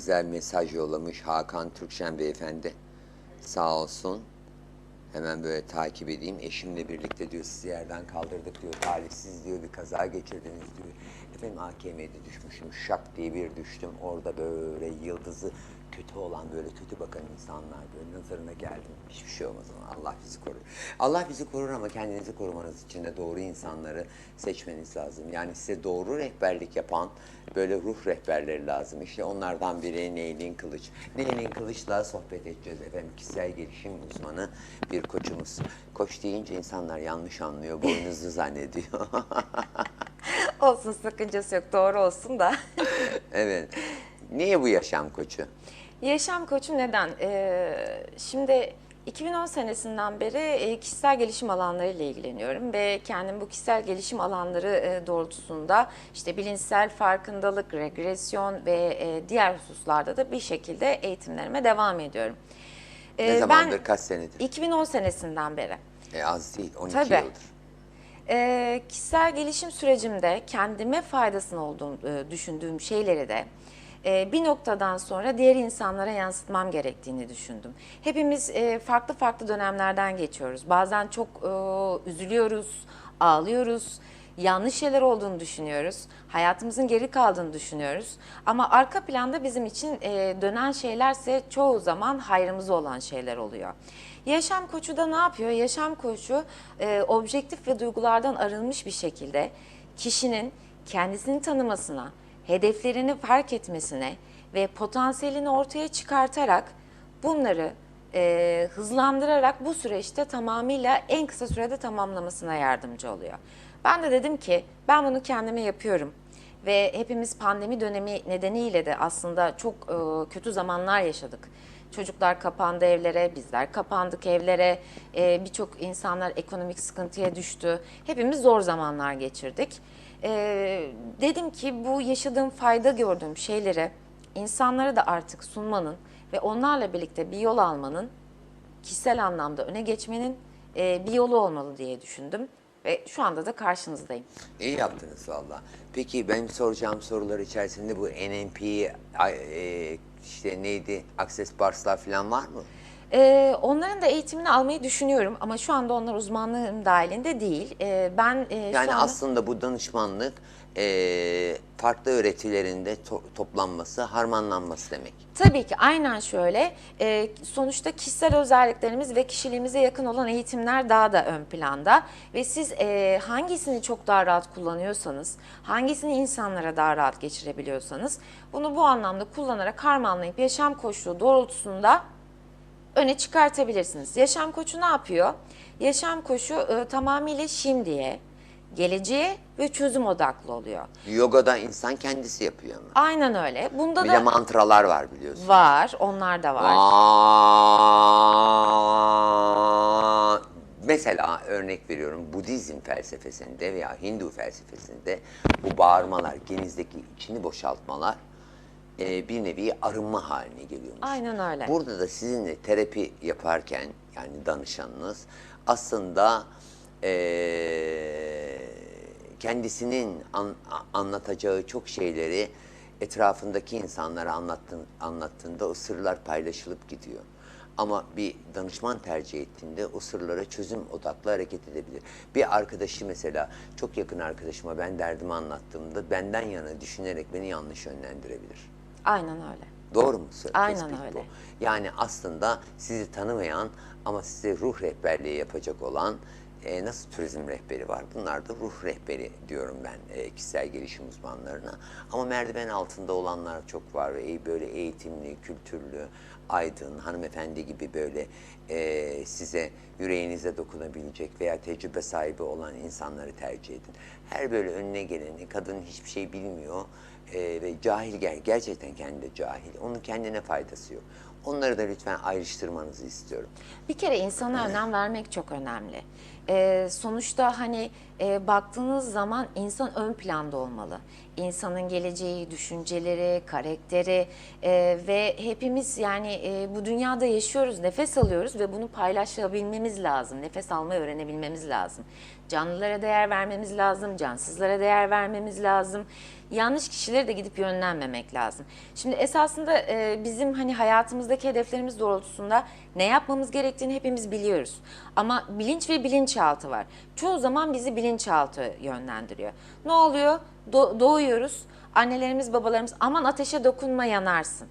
Güzel mesaj yollamış Hakan Türkşen beyefendi. Sağ olsun. Hemen böyle takip edeyim. Eşimle birlikte diyor sizi yerden kaldırdık diyor. Talihsiz diyor bir kaza geçirdiniz diyor. Efendim AKM'de düşmüşüm. Şak diye bir düştüm. Orada böyle yıldızı kötü olan böyle kötü bakan insanlar böyle nazarına geldim. Hiçbir şey olmaz ama Allah bizi korur. Allah bizi korur ama kendinizi korumanız için de doğru insanları seçmeniz lazım. Yani size doğru rehberlik yapan böyle ruh rehberleri lazım. İşte onlardan biri Neylin Kılıç. Neylin Kılıç'la sohbet edeceğiz efendim. Kişisel gelişim uzmanı bir koçumuz. Koç deyince insanlar yanlış anlıyor, boynuzlu zannediyor. Olsun sakıncası yok doğru olsun da. evet. Niye bu yaşam koçu? Yaşam koçu neden? Ee, şimdi 2010 senesinden beri e, kişisel gelişim alanlarıyla ilgileniyorum ve kendim bu kişisel gelişim alanları e, doğrultusunda işte bilinçsel farkındalık, regresyon ve e, diğer hususlarda da bir şekilde eğitimlerime devam ediyorum. Ne Ee, zamandır, kaç senedir? 2010 senesinden beri. E, az değil, 12 Tabii. yıldır. Ee, kişisel gelişim sürecimde kendime faydasını olduğum e, düşündüğüm şeyleri de e, bir noktadan sonra diğer insanlara yansıtmam gerektiğini düşündüm. Hepimiz e, farklı farklı dönemlerden geçiyoruz. Bazen çok e, üzülüyoruz, ağlıyoruz, yanlış şeyler olduğunu düşünüyoruz. Hayatımızın geri kaldığını düşünüyoruz. Ama arka planda bizim için e, dönen şeylerse çoğu zaman hayrımıza olan şeyler oluyor. Yaşam koçu da ne yapıyor? Yaşam koçu e, objektif ve duygulardan arınmış bir şekilde kişinin kendisini tanımasına, hedeflerini fark etmesine ve potansiyelini ortaya çıkartarak bunları e, hızlandırarak bu süreçte tamamıyla en kısa sürede tamamlamasına yardımcı oluyor. Ben de dedim ki ben bunu kendime yapıyorum ve hepimiz pandemi dönemi nedeniyle de aslında çok e, kötü zamanlar yaşadık. Çocuklar kapandı evlere, bizler kapandık evlere, e, birçok insanlar ekonomik sıkıntıya düştü. Hepimiz zor zamanlar geçirdik. E, dedim ki bu yaşadığım fayda gördüğüm şeyleri insanlara da artık sunmanın ve onlarla birlikte bir yol almanın kişisel anlamda öne geçmenin e, bir yolu olmalı diye düşündüm ve şu anda da karşınızdayım. İyi yaptınız valla. Peki benim soracağım sorular içerisinde bu NNP, ay- e, işte neydi, Access Bars'lar falan var mı? Ee, onların da eğitimini almayı düşünüyorum ama şu anda onlar uzmanlığım dahilinde değil. Ee, ben e, Yani şu anda... aslında bu danışmanlık e, farklı öğretilerinde to- toplanması, harmanlanması demek. Tabii ki aynen şöyle. Ee, sonuçta kişisel özelliklerimiz ve kişiliğimize yakın olan eğitimler daha da ön planda. Ve siz e, hangisini çok daha rahat kullanıyorsanız, hangisini insanlara daha rahat geçirebiliyorsanız bunu bu anlamda kullanarak harmanlayıp yaşam koçluğu doğrultusunda öne çıkartabilirsiniz. Yaşam koçu ne yapıyor? Yaşam koçu e, tamamıyla şimdiye, geleceğe ve çözüm odaklı oluyor. Yogada insan kendisi yapıyor ama. Aynen öyle. Bunda Bir da de mantralar var biliyorsun. var, onlar da var. Aa, mesela örnek veriyorum Budizm felsefesinde veya Hindu felsefesinde bu bağırmalar, genizdeki içini boşaltmalar e, bir nevi arınma haline geliyormuş. Aynen öyle. Burada da sizinle terapi yaparken yani danışanınız aslında e, kendisinin an- anlatacağı çok şeyleri etrafındaki insanlara anlattın, anlattığında o sırlar paylaşılıp gidiyor. Ama bir danışman tercih ettiğinde o sırlara çözüm odaklı hareket edebilir. Bir arkadaşı mesela çok yakın arkadaşıma ben derdimi anlattığımda benden yana düşünerek beni yanlış yönlendirebilir. Aynen öyle. Doğru mu? Aynen tespit öyle. bu? Yani aslında sizi tanımayan ama size ruh rehberliği yapacak olan e, nasıl turizm rehberi var? Bunlar da ruh rehberi diyorum ben e, kişisel gelişim uzmanlarına. Ama merdiven altında olanlar çok var ve böyle eğitimli, kültürlü, aydın, hanımefendi gibi böyle e, size yüreğinize dokunabilecek veya tecrübe sahibi olan insanları tercih edin. Her böyle önüne geleni, kadın hiçbir şey bilmiyor e, ve cahil ger gerçekten kendi cahil. Onun kendine faydası yok. Onları da lütfen ayrıştırmanızı istiyorum. Bir kere insana önem vermek çok önemli. Ee, sonuçta hani e, baktığınız zaman insan ön planda olmalı. İnsanın geleceği, düşünceleri, karakteri e, ve hepimiz yani e, bu dünyada yaşıyoruz, nefes alıyoruz ve bunu paylaşabilmemiz lazım. Nefes almayı öğrenebilmemiz lazım. Canlılara değer vermemiz lazım, cansızlara değer vermemiz lazım. Yanlış kişilere de gidip yönlenmemek lazım. Şimdi esasında e, bizim hani hayatımızdaki hedeflerimiz doğrultusunda ne yapmamız gerektiğini hepimiz biliyoruz. Ama bilinç ve bilinçaltı var. Çoğu zaman bizi bilinçaltı yönlendiriyor. Ne oluyor? Do- doğuyoruz. Annelerimiz, babalarımız aman ateşe dokunma yanarsın.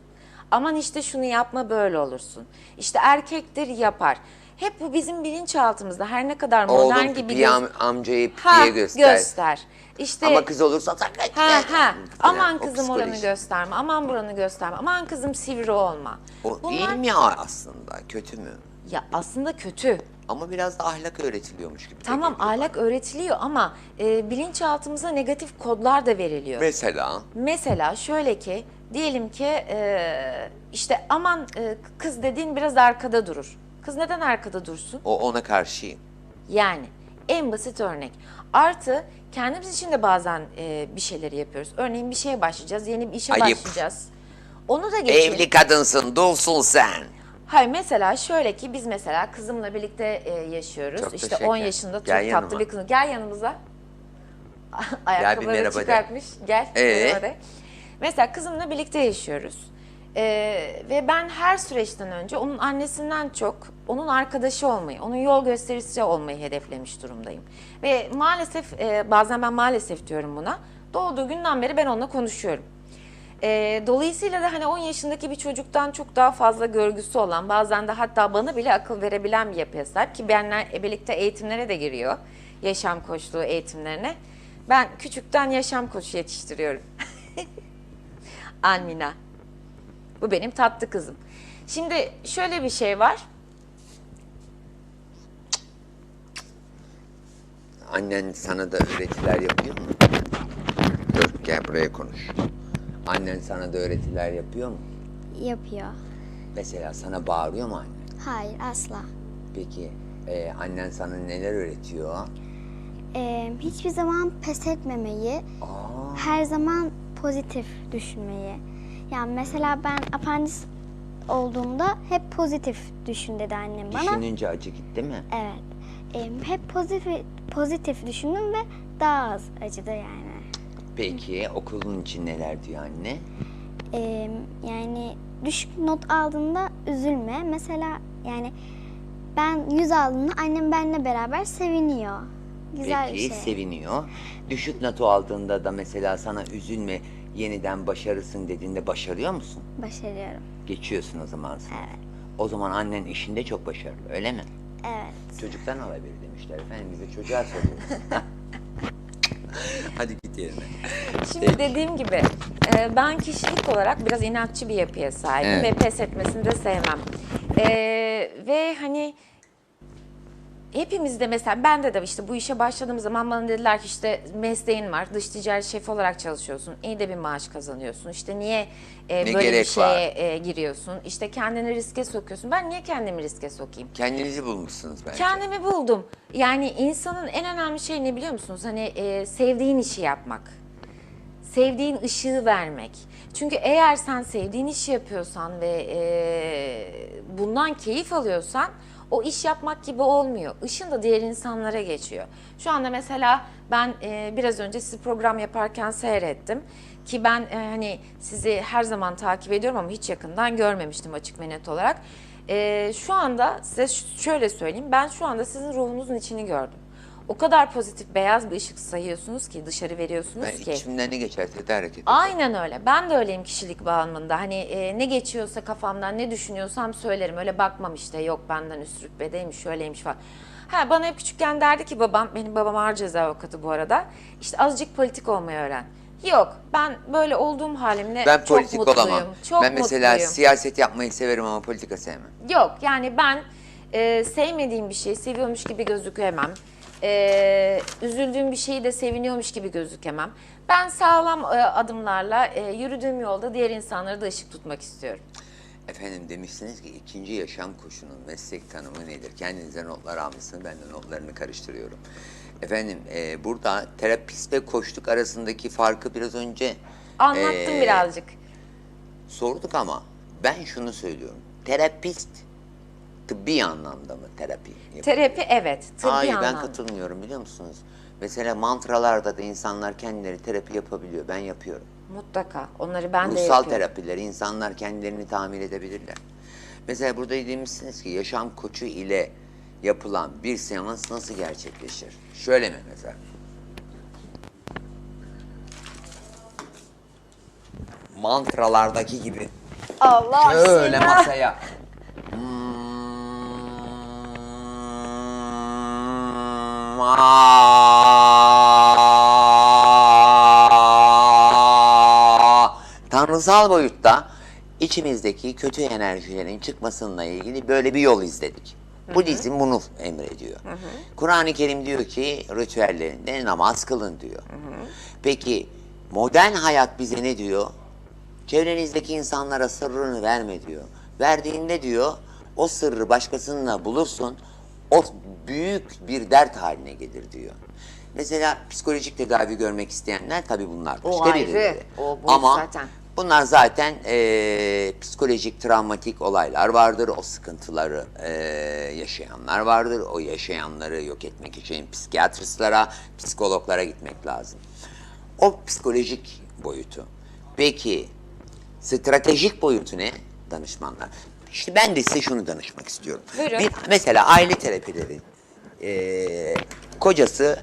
Aman işte şunu yapma böyle olursun. İşte erkektir yapar. Hep bu bizim bilinçaltımızda her ne kadar modern Oğlum gibi pipiye am- amcayı Ha, pipiye göster. göster. İşte Ama kız olursa sakın. ha ha aman O kızım oranı psikoloji. gösterme. Aman buranı gösterme. Aman kızım sivri olma. O Bunlar iyi mi ya aslında? Kötü mü? ya aslında kötü. Ama biraz da ahlak öğretiliyormuş gibi. Tamam geliyor bana. ahlak öğretiliyor ama e, bilinçaltımıza negatif kodlar da veriliyor. Mesela Mesela şöyle ki diyelim ki e, işte aman e, kız dediğin biraz arkada durur. Kız neden arkada dursun? o ona karşıyım. Yani en basit örnek. Artı kendimiz için de bazen e, bir şeyleri yapıyoruz. Örneğin bir şeye başlayacağız, yeni bir işe Ayıp. başlayacağız. Onu da geçelim. Evli kadınsın, dulsun sen. Hayır mesela şöyle ki biz mesela kızımla birlikte e, yaşıyoruz. Çok işte şeker. 10 yaşında çok Gel tatlı yanıma. bir kız. Gel yanımıza. Ayakkabıları merhaba de. çıkartmış. Gel. Ee? merhaba de. Mesela kızımla birlikte yaşıyoruz. Ee, ve ben her süreçten önce onun annesinden çok onun arkadaşı olmayı, onun yol göstericisi olmayı hedeflemiş durumdayım. Ve maalesef e, bazen ben maalesef diyorum buna. Doğduğu günden beri ben onunla konuşuyorum. Ee, dolayısıyla da hani 10 yaşındaki bir çocuktan çok daha fazla görgüsü olan, bazen de hatta bana bile akıl verebilen bir yapıya sahip ki benler e, birlikte eğitimlere de giriyor. Yaşam koçluğu eğitimlerine. Ben küçükten yaşam koçu yetiştiriyorum. Almina. Bu benim tatlı kızım. Şimdi şöyle bir şey var. Annen sana da öğretiler yapıyor mu? Dur gel buraya konuş. Annen sana da öğretiler yapıyor mu? Yapıyor. Mesela sana bağırıyor mu annen? Hayır asla. Peki e, annen sana neler öğretiyor? Ee, hiçbir zaman pes etmemeyi, Aa, her zaman pozitif düşünmeyi. Yani mesela ben apandis olduğumda hep pozitif düşün dedi annem bana. düşününce acı gitti mi? Evet. Ee, hep pozitif pozitif düşündüm ve daha az acıdı yani. Peki okulun için neler diyor anne? Ee, yani düşük not aldığında üzülme. Mesela yani ben 100 aldığımda annem benimle beraber seviniyor. Güzel Peki bir şey. seviniyor. Düşük notu aldığında da mesela sana üzülme yeniden başarısın dediğinde başarıyor musun? Başarıyorum. Geçiyorsun o zaman sınıfı. Evet. O zaman annen işinde çok başarılı öyle mi? Evet. Çocuktan alabilir demişler efendim biz de çocuğa soruyoruz. Hadi git yerine. Şimdi dediğim gibi e, ben kişilik olarak biraz inatçı bir yapıya sahibim Evet. ve pes etmesini de sevmem. E, ve hani hepimizde mesela bende de işte bu işe başladığım zaman bana dediler ki işte mesleğin var dış ticaret şefi olarak çalışıyorsun iyi de bir maaş kazanıyorsun işte niye e, Ne böyle bir gerek şeye var? e, giriyorsun işte kendini riske sokuyorsun ben niye kendimi riske sokayım? Kendinizi bulmuşsunuz bence. Kendimi buldum. Yani insanın en önemli şey ne biliyor musunuz? Hani e, sevdiğin işi yapmak. Sevdiğin ışığı vermek. Çünkü eğer sen sevdiğin işi yapıyorsan ve e, bundan keyif alıyorsan o iş yapmak gibi olmuyor. Işın da diğer insanlara geçiyor. Şu anda mesela ben e, biraz önce sizi program yaparken seyrettim. Ki ben e, hani sizi her zaman takip ediyorum ama hiç yakından görmemiştim açık ve net olarak. Ee, şu anda size şöyle söyleyeyim. Ben şu anda sizin ruhunuzun içini gördüm. O kadar pozitif beyaz bir ışık sayıyorsunuz ki dışarı veriyorsunuz Ben ki. içimden ne geçerse de hareket ederim. Aynen öyle. Ben de öyleyim kişilik bağlamında. Hani e, ne geçiyorsa kafamdan ne düşünüyorsam söylerim. Öyle bakmam işte yok benden üst rütbedeymiş şöyleymiş falan. Ha, bana hep küçükken derdi ki babam, benim babam ağır ceza avukatı bu arada. İşte azıcık politik olmayı öğren. Yok ben böyle olduğum halimle Ben çok politik mutluyum. olamam. Çok ben mesela mutluyum. siyaset yapmayı severim ama politika sevmem. Yok yani ben e, sevmediğim bir şeyi seviyormuş gibi gözükemem. E, üzüldüğüm bir şeyi de seviniyormuş gibi gözükemem. Ben sağlam e, adımlarla e, yürüdüğüm yolda diğer insanları da ışık tutmak istiyorum. Efendim demişsiniz ki ikinci yaşam koşunun meslek tanımı nedir? Kendinize notlar almışsınız, ben de notlarını karıştırıyorum. Efendim e, burada terapist ve koçluk arasındaki farkı biraz önce Anlattım e, birazcık. sorduk ama ben şunu söylüyorum. Terapist tıbbi anlamda mı terapi yapıyor? Terapi evet, tıbbi Hayır ben anlamda. katılmıyorum biliyor musunuz? Mesela mantralarda da insanlar kendileri terapi yapabiliyor. Ben yapıyorum. Mutlaka. Onları ben de Ruhsal yapıyorum. terapiler insanlar kendilerini tamir edebilirler. Mesela burada demişsiniz ki yaşam koçu ile yapılan bir seans nasıl gerçekleşir? Şöyle mi mesela? Mantralardaki gibi Allah şöyle aşkına. masaya. Tanrısal boyutta içimizdeki kötü enerjilerin çıkmasıyla ilgili böyle bir yol izledik. Budizm bunu emrediyor. Kur'an-ı Kerim diyor ki ritüellerinde namaz kılın diyor. Peki modern hayat bize ne diyor? Çevrenizdeki insanlara sırrını verme diyor. Verdiğinde diyor o sırrı başkasınınla bulursun o büyük bir dert haline gelir diyor. Mesela psikolojik tedavi görmek isteyenler tabii bunlar O ayrı, birileri. o boyut Ama zaten. bunlar zaten eee, psikolojik travmatik olaylar vardır. O sıkıntıları eee, yaşayanlar vardır. O yaşayanları yok etmek için psikiyatristlara, psikologlara gitmek lazım. O psikolojik boyutu. Peki stratejik boyutu ne? Danışmanlar. İşte ben de size şunu danışmak istiyorum. Buyurun. Bir, mesela aile terapileri. eee, kocası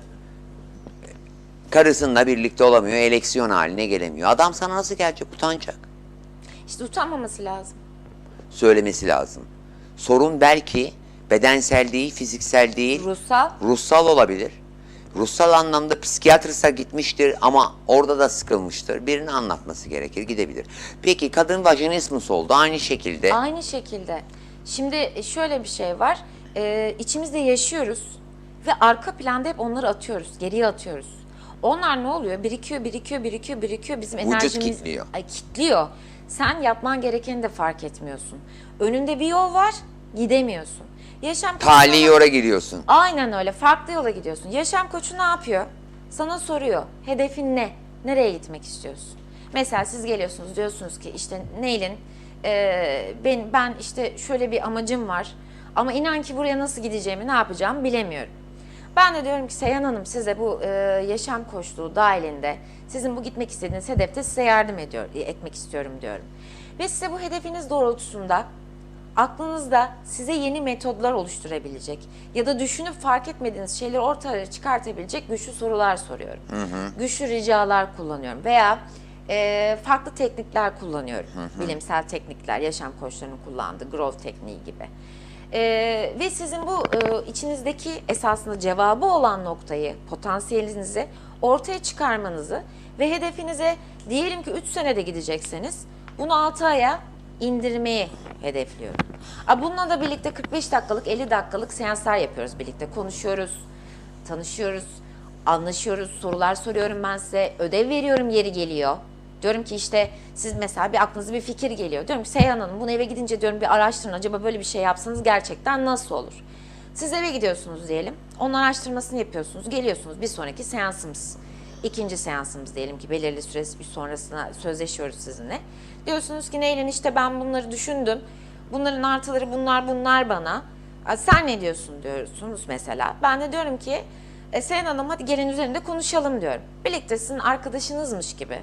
karısıyla birlikte olamıyor, eleksiyon haline gelemiyor. Adam sana nasıl gelecek? Utanacak. İşte utanmaması lazım. Söylemesi lazım. Sorun belki bedensel değil, fiziksel değil, Ruhsal. ruhsal olabilir. Ruhsal anlamda psikiyatrisa gitmiştir ama orada da sıkılmıştır. Birini anlatması gerekir, gidebilir. Peki kadın vajinismus oldu aynı şekilde. Aynı şekilde. Şimdi şöyle bir şey var. Ee, içimizde yaşıyoruz ve arka planda hep onları atıyoruz, geriye atıyoruz. Onlar ne oluyor? Birikiyor, birikiyor, birikiyor, birikiyor. Bizim Vücut enerjimiz kilitliyor. Ay, kilitliyor. Sen yapman gerekeni de fark etmiyorsun. Önünde bir yol var, gidemiyorsun. Yaşam Tali koçuna- yora giriyorsun. Aynen öyle. Farklı yola gidiyorsun. Yaşam koçu ne yapıyor? Sana soruyor. Hedefin ne? Nereye gitmek istiyorsun? Mesela siz geliyorsunuz diyorsunuz ki işte Neylin e, ben, ben işte şöyle bir amacım var. Ama inan ki buraya nasıl gideceğimi ne yapacağımı bilemiyorum. Ben de diyorum ki Seyhan Hanım size bu e, yaşam koçluğu dahilinde sizin bu gitmek istediğiniz hedefte size yardım ediyor, etmek istiyorum diyorum. Ve size bu hedefiniz doğrultusunda aklınızda size yeni metodlar oluşturabilecek ya da düşünüp fark etmediğiniz şeyleri ortaya çıkartabilecek güçlü sorular soruyorum. Güçlü ricalar kullanıyorum veya e, farklı teknikler kullanıyorum. Bilimsel teknikler, yaşam koçlarının kullandığı growth tekniği gibi. E, ve sizin bu e, içinizdeki esasında cevabı olan noktayı, potansiyelinizi ortaya çıkarmanızı ve hedefinize diyelim ki 3 senede gidecekseniz bunu 6 aya indirmeyi hedefliyorum. A, Bununla da birlikte 45 dakikalık 50 dakikalık seanslar yapıyoruz birlikte. Konuşuyoruz, tanışıyoruz, anlaşıyoruz, sorular soruyorum ben size, ödev veriyorum yeri geliyor. Diyorum ki işte siz mesela bir aklınıza bir fikir geliyor. Diyorum ki Seyhan Hanım bunu eve gidince diyorum bir araştırın acaba böyle bir şey yapsanız gerçekten nasıl olur? Siz eve gidiyorsunuz diyelim. Onun araştırmasını yapıyorsunuz. Geliyorsunuz bir sonraki seansımız. ikinci seansımız diyelim ki belirli süresi bir sonrasına sözleşiyoruz sizinle. Diyorsunuz ki Neylin işte ben bunları düşündüm. Bunların artıları bunlar bunlar bana. "Aa, Sen ne diyorsun diyorsunuz mesela. Ben de diyorum ki e, Seyhan Hanım hadi gelin üzerinde konuşalım diyorum. Birlikte sizin arkadaşınızmış gibi.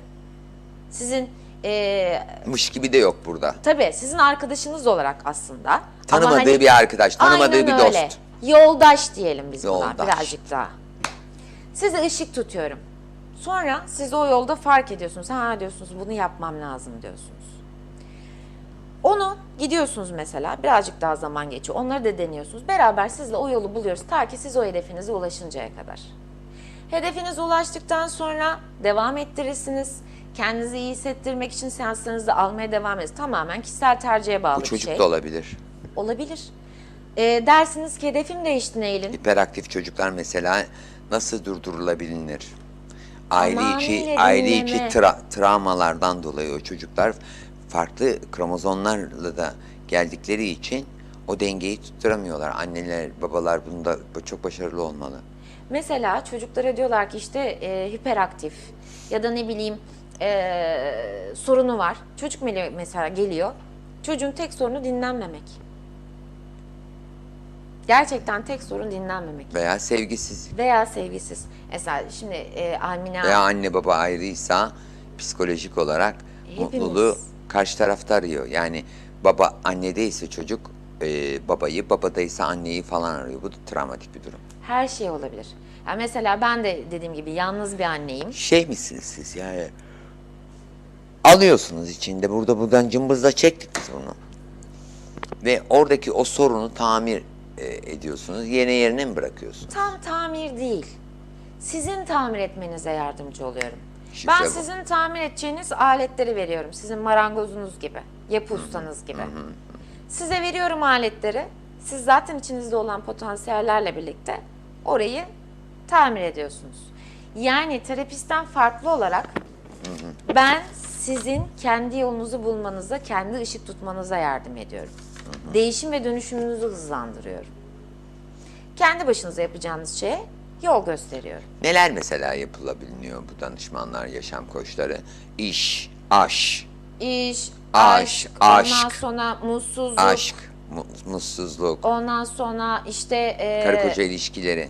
Sizin e, Mış gibi de yok burada. tabii sizin arkadaşınız olarak aslında. Ama Tanımadığı hani- bir arkadaş, tanımadığı Aynen bir dost. öyle. Yoldaş diyelim biz buna Yoldaş. birazcık daha. Size ışık tutuyorum. Sonra siz o yolda fark ediyorsunuz. Ha diyorsunuz bunu yapmam lazım diyorsunuz. Onu gidiyorsunuz mesela birazcık daha zaman geçiyor. Onları da deniyorsunuz. Beraber sizle o yolu buluyoruz ta ki siz o hedefinize ulaşıncaya kadar. Hedefinize ulaştıktan sonra devam ettirirsiniz. Kendinizi iyi hissettirmek için seanslarınızı almaya devam ediniz. Tamamen kişisel tercihe bağlı Bu bir çocuk şey. da olabilir. Olabilir. Ee, dersiniz ki hedefim değişti Neylin. Hiperaktif çocuklar mesela nasıl durdurulabilir? Aile Tamamıyla içi aile içi dinleme. tra- travmalardan dolayı o çocuklar farklı kromozomlarla da geldikleri için o dengeyi tutturamıyorlar. Anneler, babalar bunda çok başarılı olmalı. Mesela çocuklara diyorlar ki işte e, hiperaktif ya da ne bileyim e, sorunu var. Çocuk mele- mesela geliyor. Çocuğun tek sorunu dinlenmemek. Gerçekten tek sorun dinlenmemek Veya sevgisiz. veya sevgisiz. Mesela şimdi e, Almina Veya anne baba ayrıysa psikolojik olarak Hepimiz. mutluluğu karşı tarafta arıyor. Yani baba annedeyse çocuk e, babayı, babadaysa anneyi falan arıyor. Bu da travmatik bir durum. her şey olabilir. Yani mesela ben de dediğim gibi yalnız bir anneyim. Şey misiniz siz yani? Alıyorsunuz içinde. Burada buradan cımbızla çektik biz bunu. Ve oradaki o sorunu tamir e, ediyorsunuz. Yeni yerine mi bırakıyorsunuz? Tam tamir değil. Sizin tamir etmenize yardımcı oluyorum. Şifre ben bu. sizin tamir edeceğiniz aletleri veriyorum. Sizin marangozunuz gibi, yapı ustanız gibi. Size veriyorum aletleri. Siz zaten içinizde olan potansiyellerle birlikte orayı tamir ediyorsunuz. Yani terapistten farklı olarak ben sizin kendi yolunuzu bulmanıza, kendi ışık tutmanıza yardım ediyorum. Değişim ve dönüşümünüzü hızlandırıyorum. Kendi başınıza yapacağınız şeye yol gösteriyorum. Neler mesela yapılabiliyor bu danışmanlar, yaşam koçları? İş, aş, İş, Aşk, aşk, ondan aşk. sonra mutsuzluk, aşk, mu- mutsuzluk, ondan sonra işte e, karı koca ilişkileri,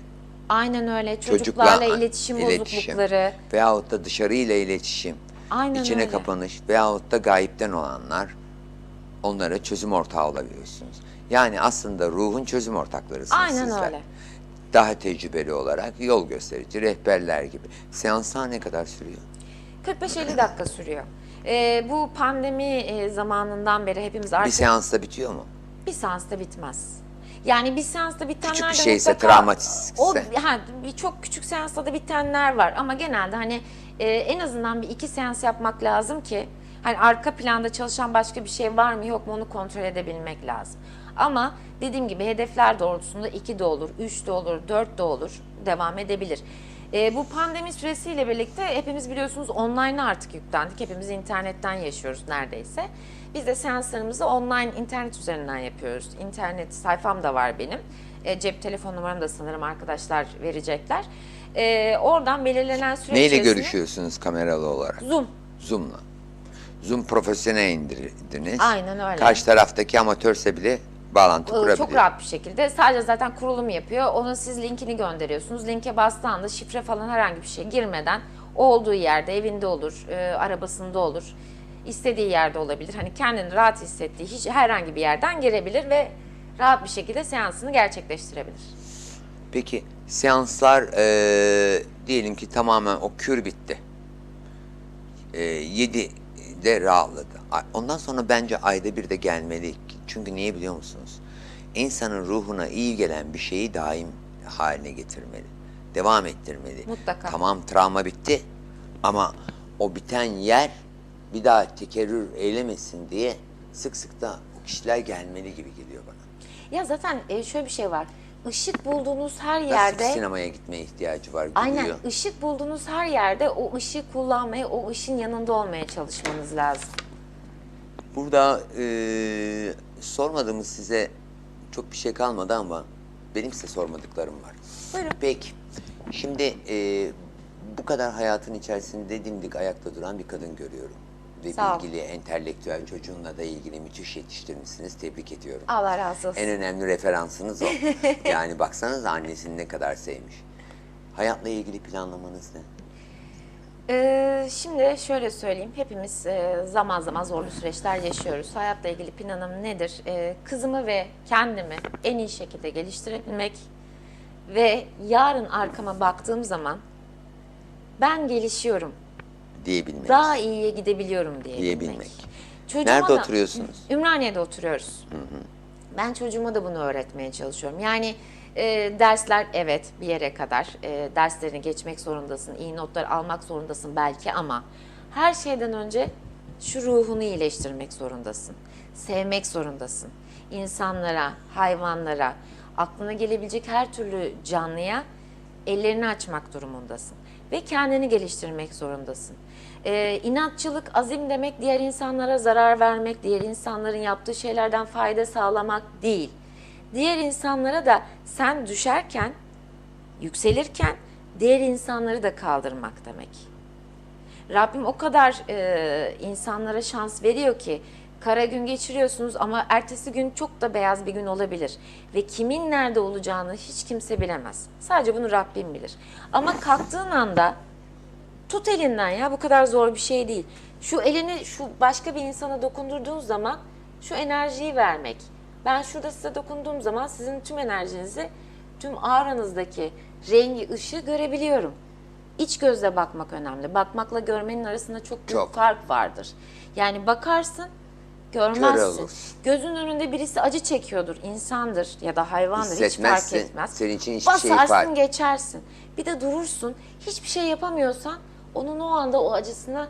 aynen öyle çocukla çocuklarla iletişim, iletişim bozuklukları. veyahut da dışarıyla iletişim, Aynen içine öyle. kapanış veyahut da gayipten olanlar onlara çözüm ortağı olabiliyorsunuz. Yani aslında ruhun çözüm ortaklarısınız Aynen sizler. öyle. Daha tecrübeli olarak yol gösterici, rehberler gibi. Seanslar ne kadar sürüyor? 45-50 dakika sürüyor. E, bu pandemi e, zamanından beri hepimiz artık Bir seansta bitiyor mu? bir seansta bitmez. Yani bir seansta bitenler Küçük bir de şeyse, mutlaka- travmatikse. O ha, bir çok küçük seansta da bitenler var ama genelde hani e, en azından bir iki seans yapmak lazım ki hani arka planda çalışan başka bir şey var mı yok mu onu kontrol edebilmek lazım. Ama dediğim gibi hedefler doğrultusunda 2 de olur, 3 de olur, 4 de olur devam edebilir. E, bu pandemi süresiyle birlikte hepimiz biliyorsunuz online'a artık yüklendik. Hepimiz internetten yaşıyoruz neredeyse. Biz de seanslarımızı online internet üzerinden yapıyoruz. İnternet sayfam da var benim. E, cep telefon numaramı da sanırım arkadaşlar verecekler. E, oradan belirlenen süre Neyle içerisinde- görüşüyorsunuz kameralı olarak? Zoom. Zoom'la. Zoom profesyonel indirdiniz. Aynen öyle. Karşı taraftaki amatörse bile bağlantı Ee, kurabiliyor. Çok rahat bir şekilde. Sadece zaten kurulum yapıyor. Ona siz linkini gönderiyorsunuz. Linke bastığı anda şifre falan herhangi bir şey girmeden o olduğu yerde, evinde olur, e, arabasında olur, istediği yerde olabilir. Hani kendini rahat hissettiği hiç herhangi bir yerden girebilir ve rahat bir şekilde seansını gerçekleştirebilir. Peki seanslar eee, diyelim ki tamamen o kür bitti. Eee 7 de rahatladı. Ondan sonra bence ayda bir de gelmeli. Çünkü niye biliyor musunuz? İnsanın ruhuna iyi gelen bir şeyi daim haline getirmeli. Devam ettirmeli. Mutlaka. Tamam travma bitti ama o biten yer bir daha tekerrür eylemesin diye sık sık da o kişiler gelmeli gibi geliyor bana. Ya zaten e, şöyle bir şey var. Işık bulduğunuz her Nasıl yerde sinemaya gitmeye ihtiyacı var Aynen gidiyor. ışık bulduğunuz her yerde o ışığı kullanmaya, o ışın yanında olmaya çalışmanız lazım. Burada eee sormadığımız size çok bir şey kalmadı ama benim size sormadıklarım var. Buyurun. Peki, şimdi eee, bu kadar hayatın içerisinde dimdik ayakta duran bir kadın görüyorum. Ve Sağ ol. bilgili, entelektüel çocuğunla da ilgili müthiş yetiştirmişsiniz. Tebrik ediyorum. Allah razı olsun. En önemli referansınız o. yani baksanız annesini ne kadar sevmiş. Hayatla ilgili planlamanız ne? Ee, şimdi şöyle söyleyeyim. Hepimiz e, zaman zaman zorlu süreçler yaşıyoruz. Hayatla ilgili planım nedir? Ee, kızımı ve kendimi en iyi şekilde geliştirebilmek ve yarın arkama baktığım zaman ben gelişiyorum. Diyebilmek. Daha iyiye gidebiliyorum diye Diyebilmek. Çocuğuma Nerede da- oturuyorsunuz? Ümraniye'de oturuyoruz. Ben çocuğuma da bunu öğretmeye çalışıyorum. Yani e, dersler evet bir yere kadar e, derslerini geçmek zorundasın, iyi notlar almak zorundasın belki ama her şeyden önce şu ruhunu iyileştirmek zorundasın. Sevmek zorundasın. İnsanlara, hayvanlara, aklına gelebilecek her türlü canlıya ellerini açmak durumundasın. Ve kendini geliştirmek zorundasın. Ee, inatçılık, azim demek diğer insanlara zarar vermek, diğer insanların yaptığı şeylerden fayda sağlamak değil. Diğer insanlara da sen düşerken, yükselirken diğer insanları da kaldırmak demek. Rabbim o kadar e, insanlara şans veriyor ki kara gün geçiriyorsunuz ama ertesi gün çok da beyaz bir gün olabilir. Ve kimin nerede olacağını hiç kimse bilemez. Sadece bunu Rabbim bilir. Ama kalktığın anda tut elinden ya bu kadar zor bir şey değil. Şu elini şu başka bir insana dokundurduğun zaman şu enerjiyi vermek. Ben şurada size dokunduğum zaman sizin tüm enerjinizi, tüm auranızdaki rengi, ışığı görebiliyorum. İç gözle bakmak önemli. Bakmakla görmenin arasında çok büyük Çok. fark vardır. Yani bakarsın, görmezsin. olursun. Gözün önünde birisi acı çekiyordur, insandır ya da hayvandır hiç fark Hissetmezsin. etmez. Senin için hiçbir şey Basarsın ifade- geçersin. Bir de durursun. Hiçbir şey yapamıyorsan onun o anda o acısına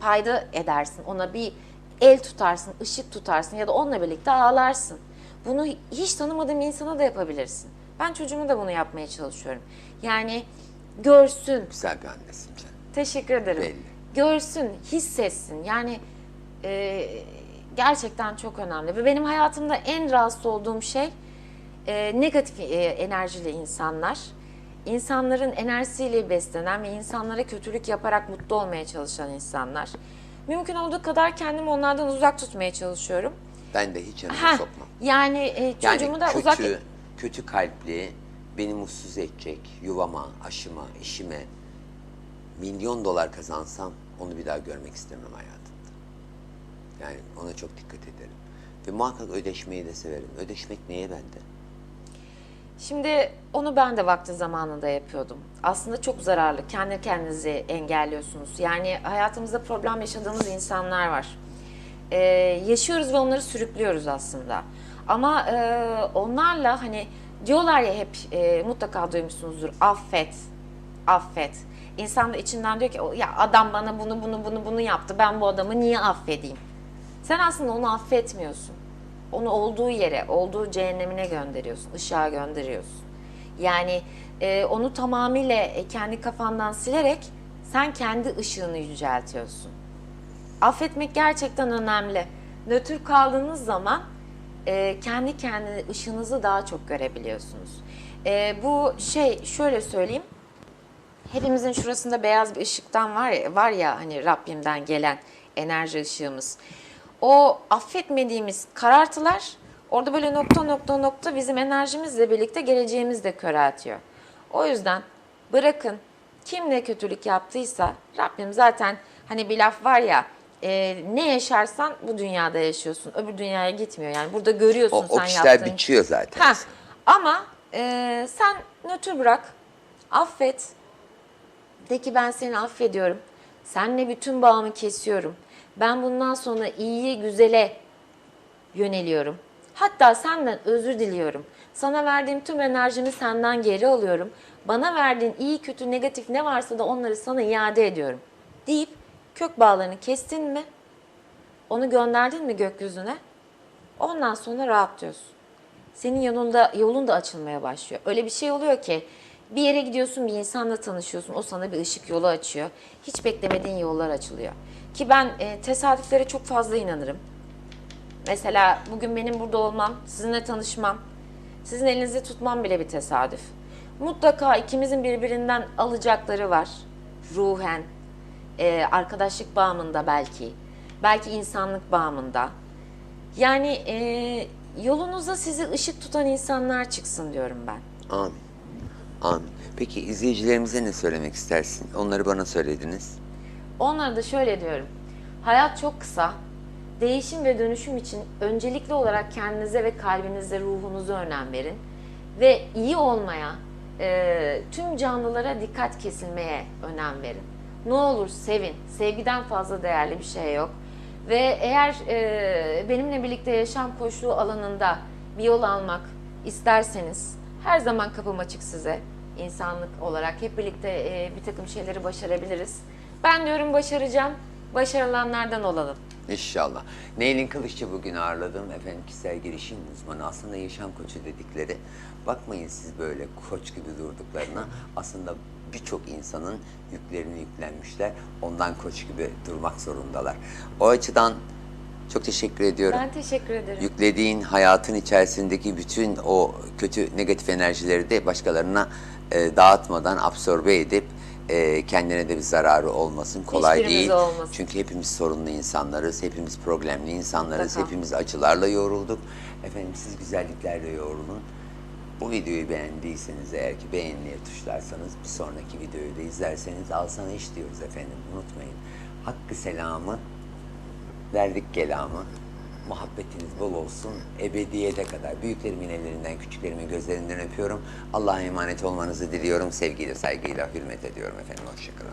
payda edersin. Ona bir el tutarsın, ışık tutarsın ya da onunla birlikte ağlarsın. Bunu hiç tanımadığın bir insana da yapabilirsin. Ben çocuğuma da bunu yapmaya çalışıyorum. Yani görsün, Güzel bir annesin canım. Teşekkür ederim. Belli. Görsün, hissetsin. Yani e, gerçekten çok önemli. Ve benim hayatımda en rahatsız olduğum şey e, negatif e, enerjili insanlar. İnsanların enerjisiyle beslenen ve insanlara kötülük yaparak mutlu olmaya çalışan insanlar. Mümkün olduğu kadar kendimi onlardan uzak tutmaya çalışıyorum. Ben de hiç yanıma sokmam. yani e, Yani çocuğumu da kötü, uzak... kötü kalpli, beni mutsuz edecek, yuvama, aşıma, işime milyon dolar kazansam onu bir daha görmek istemem hayatımda. Yani ona çok dikkat ederim. Ve muhakkak ödeşmeyi de severim. Ödeşmek neye bende? Şimdi onu ben de vakti zamanında yapıyordum. Aslında çok zararlı. Kendi kendinizi engelliyorsunuz. Yani hayatımızda problem yaşadığımız insanlar var. Ee, yaşıyoruz ve onları sürüklüyoruz aslında. Ama e, onlarla hani diyorlar ya hep e, mutlaka duymuşsunuzdur. Affet, affet. İnsan da içinden diyor ki "O, ya adam bana bunu bunu bunu bunu yaptı. Ben bu adamı niye affedeyim? Sen aslında onu affetmiyorsun. Onu olduğu yere, olduğu cehennemine gönderiyorsun, ışığa gönderiyorsun. Yani e, onu tamamıyla e, kendi kafandan silerek sen kendi ışığını yüceltiyorsun. Affetmek gerçekten önemli. Nötr kaldığınız zaman e, kendi kendine ışığınızı daha çok görebiliyorsunuz. E, bu şey şöyle söyleyeyim. Hepimizin şurasında beyaz bir ışıktan var ya, var ya hani Rabbimden gelen enerji ışığımız. O affetmediğimiz karartılar orada böyle nokta nokta nokta bizim enerjimizle birlikte geleceğimizi de köreltiyor. O yüzden bırakın kim ne kötülük yaptıysa Rabbim zaten hani bir laf var ya e, ne yaşarsan bu dünyada yaşıyorsun. Öbür dünyaya gitmiyor yani burada görüyorsun O, o sen kişiler yaptığın biçiyor zaten. Ha, ama e, sen nötr bırak, affet. De ki ben seni affediyorum. Seninle bütün bağımı kesiyorum. Ben bundan sonra iyiye, güzele yöneliyorum. Hatta senden özür diliyorum. Sana verdiğim tüm enerjimi senden geri alıyorum. Bana verdiğin iyi, kötü, negatif ne varsa da onları sana iade ediyorum. Deyip kök bağlarını kestin mi? Onu gönderdin mi gökyüzüne? Ondan sonra rahatlıyorsun senin yanında yolun da açılmaya başlıyor. Öyle bir şey oluyor ki bir yere gidiyorsun bir insanla tanışıyorsun o sana bir ışık yolu açıyor. Hiç beklemediğin yollar açılıyor. Ki ben e, tesadüflere çok fazla inanırım. Mesela bugün benim burada olmam, sizinle tanışmam, sizin elinizi tutmam bile bir tesadüf. Mutlaka ikimizin birbirinden alacakları var. Ruhen, e, arkadaşlık bağımında belki, belki insanlık bağımında. Yani e, yolunuza sizi ışık tutan insanlar çıksın diyorum ben. Amin. Amin. Peki izleyicilerimize ne söylemek istersin? Onları bana söylediniz. Onlara da şöyle diyorum. Hayat çok kısa. Değişim ve dönüşüm için öncelikli olarak kendinize ve kalbinize, ruhunuza önem verin. Ve iyi olmaya, e, tüm canlılara dikkat kesilmeye önem verin. Ne olur sevin. Sevgiden fazla değerli bir şey yok. Ve eğer e, benimle birlikte yaşam koşulu alanında bir yol almak isterseniz her zaman kapım açık size. İnsanlık olarak hep birlikte e, bir takım şeyleri başarabiliriz. Ben diyorum başaracağım. Başarılanlardan olalım. İnşallah. Neylin Kılıççı bugün ağırladım. Efendim kişisel gelişim uzmanı. Aslında yaşam koçu dedikleri. Bakmayın siz böyle koç gibi durduklarına. Aslında birçok insanın yüklerini yüklenmişler. Ondan koç gibi durmak zorundalar. O açıdan çok teşekkür ediyorum. Ben teşekkür ederim. Yüklediğin hayatın içerisindeki bütün o kötü negatif enerjileri de başkalarına e, dağıtmadan absorbe edip e, kendine de bir zararı olmasın. Kolay Hiçbirimize değil. olmasın. Çünkü hepimiz sorunlu insanlarız, hepimiz problemli insanlarız, Mutlaka. hepimiz acılarla yoğrulduk. Efendim siz güzelliklerle yoğrulun. Bu videoyu beğendiyseniz eğer ki beğenmeye tuşlarsanız bir sonraki videoyu da izlerseniz al sana iş diyoruz efendim unutmayın. Hakkı selamı verdik kelamı. Muhabbetiniz bol olsun ebediyete kadar. Büyüklerimin ellerinden, küçüklerimin gözlerinden öpüyorum. Allah'a emanet olmanızı diliyorum. Sevgiyle, saygıyla hürmet ediyorum efendim. Hoşçakalın.